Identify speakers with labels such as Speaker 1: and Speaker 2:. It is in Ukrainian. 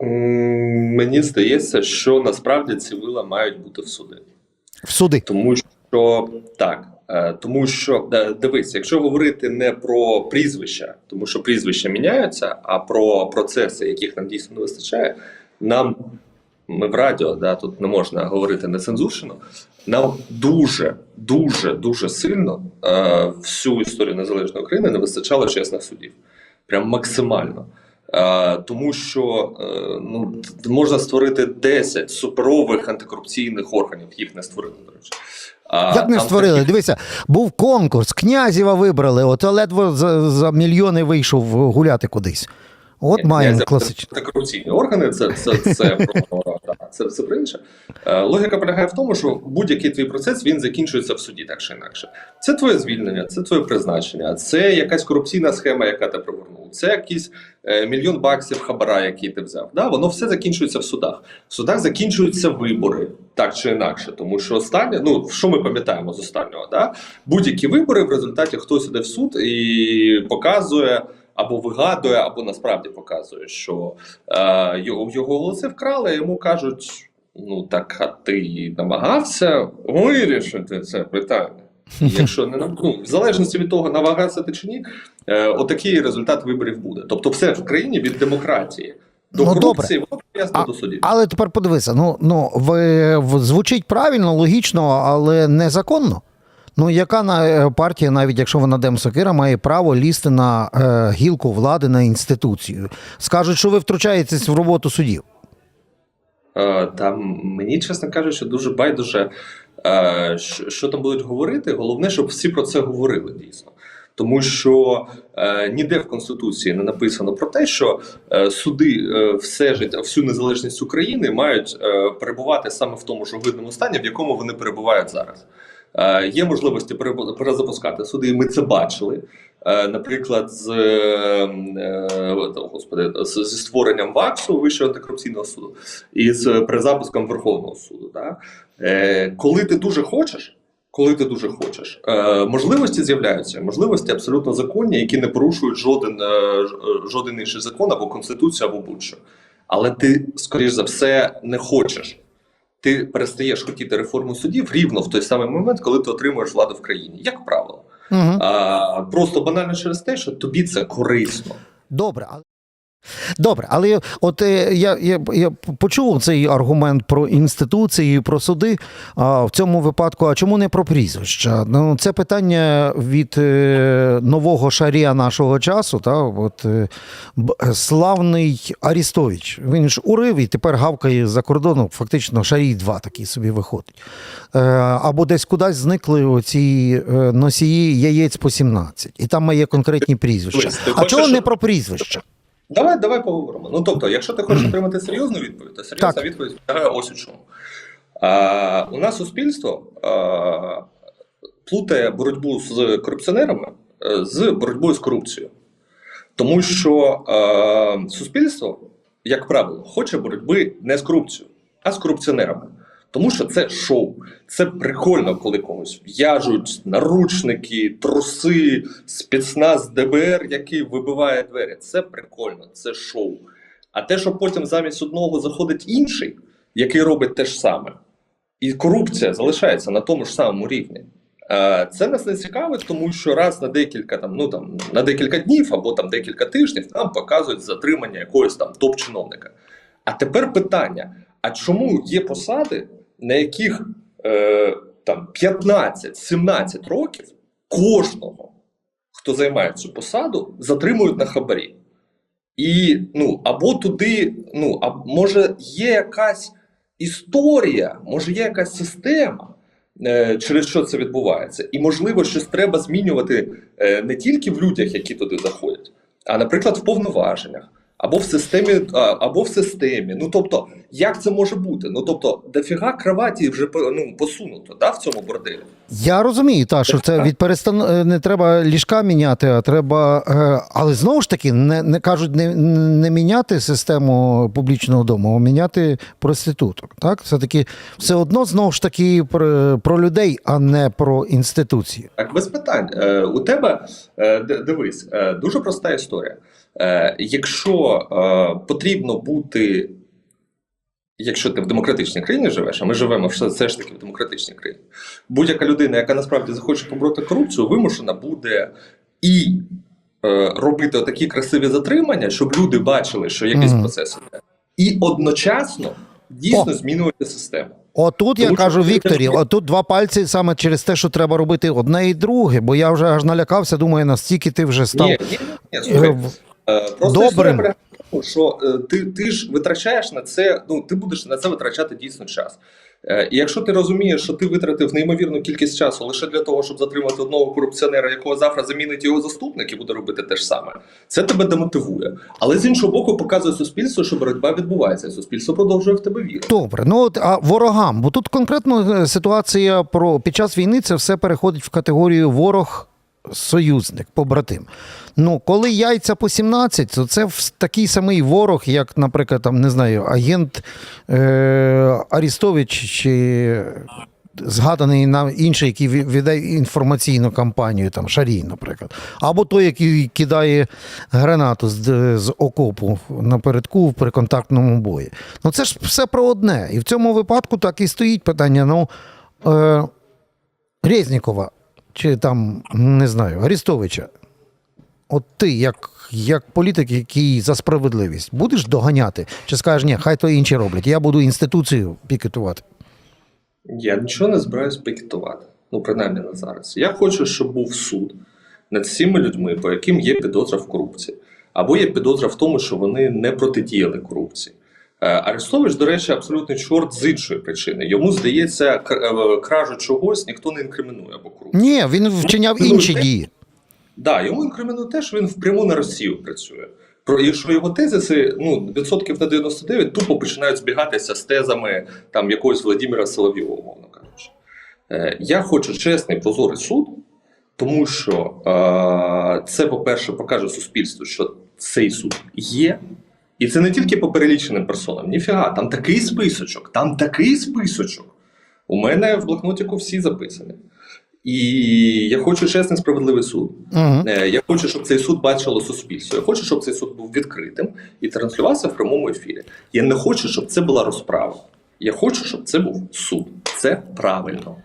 Speaker 1: Мені здається, що насправді ці вила мають бути в суді.
Speaker 2: В суди.
Speaker 1: Тому що так, е, тому що дивись, якщо говорити не про прізвища, тому що прізвища міняються, а про процеси, яких нам дійсно не вистачає, нам ми в радіо, да, тут не можна говорити нецензурщину, нам дуже, дуже, дуже сильно е, всю історію незалежної України не вистачало чесних судів. Прям максимально. Е, тому що е, ну, можна створити 10 суперових антикорупційних органів, їх не створили, до речі. А,
Speaker 2: Як не створили?
Speaker 1: таких-
Speaker 2: Дивися, був конкурс, князєва вибрали, от ледве за, за мільйони вийшов гуляти кудись. От маємо
Speaker 1: це-
Speaker 2: класичне.
Speaker 1: Це корупційні органи, це, це, це, про, да, це все про інше. Е, Логіка полягає в тому, що будь-який твій процес він закінчується в суді, так чи інакше. Це твоє звільнення, це твоє призначення, це якась корупційна схема, яка ти провернув, це якийсь е, мільйон баксів хабара, який ти взяв. Да? Воно все закінчується в судах. В судах закінчуються вибори, так чи інакше. Тому що останнє, ну що ми пам'ятаємо з останнього, да? будь-які вибори в результаті хтось іде в суд і показує. Або вигадує, або насправді показує, що е, його, його голоси вкрали, йому кажуть: ну так, а ти намагався вирішити це питання. Якщо не ну, в залежності від того, намагався ти чи ні, е, отакий результат виборів буде. Тобто, все в країні від демократії до
Speaker 2: Ну,
Speaker 1: корупції, воно прив'язано до судів.
Speaker 2: Але тепер подивися, ну, ну ви, звучить правильно, логічно, але незаконно. Ну, яка на е, партія, навіть якщо вона демсокира, має право лізти на е, гілку влади на інституцію? Скажуть, що ви втручаєтесь в роботу судів.
Speaker 1: Е, Там мені, чесно кажучи, дуже байдуже, е, що, там будуть говорити. Головне, щоб всі про це говорили дійсно. Тому що е, ніде в Конституції не написано про те, що е, суди е, все життя, всю незалежність України мають е, перебувати саме в тому ж огидному стані, в якому вони перебувають зараз. Е, є можливості перезапускати суди, і ми це бачили. Е, наприклад, з, е, господи, зі створенням ВАКСу Вищого антикорупційного суду і з перезапуском Верховного суду. Да? Коли ти дуже хочеш, коли ти дуже хочеш, можливості з'являються, можливості абсолютно законні, які не порушують жоден, жоден інший закон або конституцію, або будь-що. Але ти, скоріш за все, не хочеш. Ти перестаєш хотіти реформу судів рівно в той самий момент, коли ти отримуєш владу в країні, як правило.
Speaker 2: Угу.
Speaker 1: А, просто банально через те, що тобі це корисно.
Speaker 2: Добре, але. Добре, але от е, я, я, я почув цей аргумент про інституції, про суди. А в цьому випадку, а чому не про прізвища? Ну, це питання від е, нового шарія нашого часу. Та, от, е, славний Арістович. Він ж урив і тепер гавкає за кордоном. Фактично, шарій 2 такий собі виходить. Або десь кудись зникли оці носії яєць по 17. І там є конкретні прізвища. А чого не про прізвища?
Speaker 1: Давай, давай поговоримо. Ну тобто, якщо ти хочеш отримати серйозну відповідь, то серйозна
Speaker 2: Так.
Speaker 1: відповідь полягає ось у чому. А, у нас суспільство а, плутає боротьбу з корупціонерами е, з боротьбою з корупцією. Тому що а, суспільство, як правило, хоче боротьби не з корупцією, а з корупціонерами. Тому що це шоу. Це прикольно, коли комусь в'яжуть наручники, труси, спецназ ДБР, який вибиває двері. Це прикольно, це шоу. А те, що потім замість одного заходить інший, який робить те ж саме, і корупція залишається на тому ж самому рівні. Е, Це нас не цікавить, тому що раз на декілька там, ну там на декілька днів або там декілька тижнів нам показують затримання якогось там топ-чиновника. А тепер питання: а чому є посади, на яких е, там 15-17 років кожного, хто займає цю посаду, затримують на хабарі? І ну або туди, ну а може є якась історія, може є якась система, е, через що це відбувається, і можливо, щось треба змінювати е, не тільки в людях, які туди заходять, а наприклад, в повноваженнях. Або в системі, або в системі. Ну тобто, як це може бути? Ну тобто, дофіга кроваті вже ну, посунуто да, в цьому борделі.
Speaker 2: Я розумію, та, що це від перестан... е, не треба ліжка міняти, а треба. е, Але знову ж таки, не, не кажуть не, не міняти систему публічного дому, а міняти проституток. Так? Все-таки все одно знову ж таки про, про людей, а не про інституції.
Speaker 1: Так, без питань. Е, у тебе дивись, дуже проста історія. Е, якщо е, потрібно бути, якщо ти в демократичній країні живеш, а ми живемо все, ж таки в демократичній країні, будь-яка людина, яка насправді захоче побороти корупцію, вимушена буде і е, робити такі красиві затримання, щоб люди бачили, що якийсь
Speaker 2: Мгм.
Speaker 1: процес іде, і одночасно дійсно
Speaker 2: О.
Speaker 1: змінювати систему.
Speaker 2: Отут я
Speaker 1: Тому що
Speaker 2: кажу Вікторі, отут два пальці саме через те, що треба робити одне і друге, бо я вже аж налякався, думаю, настільки ти вже став.
Speaker 1: Ні, ні, ні, Просто
Speaker 2: Добрим.
Speaker 1: історія тому, що е, ти, ти ж витрачаєш на це, ну ти будеш на це витрачати дійсно час. Е, І якщо ти розумієш, що ти витратив неймовірну кількість часу лише для того, щоб затримати одного корупціонера, якого завтра замінить його заступник і буде робити те ж саме, це тебе демотивує. Але з іншого боку, показує суспільству, що боротьба відбувається, і суспільство продовжує в тебе вірити.
Speaker 2: Добре, ну от а ворогам, бо тут конкретно е, ситуація про під час війни це все переходить в категорію ворог. Союзник, побратим. Ну, коли яйця по 17, то це такий самий ворог, як, наприклад, там, не знаю, агент е, Арістович чи згаданий нам інший, який веде інформаційну кампанію, там Шарій, наприклад. Або той, який кидає гранату з, з окопу напередку при контактному бої. Ну це ж все про одне. І в цьому випадку так і стоїть питання. Ну, е, Резнікова, чи там, не знаю, Арістовича. От ти, як, як політик, який за справедливість, будеш доганяти? Чи скажеш, ні, хай то інші роблять, я буду інституцію пікетувати.
Speaker 1: Я нічого не збираюсь пікетувати. Ну, принаймні на зараз. Я хочу, щоб був суд над всіма людьми, по яким є підозра в корупції, або є підозра в тому, що вони не протидіяли корупції. Е, Арестович, до речі, абсолютний чорт з іншої причини. Йому здається, е, кражу чогось ніхто не інкримінує або корупцію.
Speaker 2: Ні, він вчиняв
Speaker 1: Ну,
Speaker 2: інші дії.
Speaker 1: Да, йому інкримінує те, що він впряму на Росію працює. Про і що його тезиси ну відсотків на 99 тупо починають збігатися з тезами там якогось Владимира Соловйова, умовно кажучи. Е, я хочу чесний прозорий суд, тому що е, це, по-перше, покаже суспільству, що цей суд є. І це не тільки по переліченим персонам. Ніфіга, там такий списочок, там такий списочок. У мене в блокнотику всі записані. І я хочу чесний справедливий суд. Е, Я хочу, щоб цей суд бачило суспільство. Я хочу, щоб цей суд був відкритим і транслювався в прямому ефірі. Я не хочу, щоб це була розправа. Я хочу, щоб це був суд. Це правильно.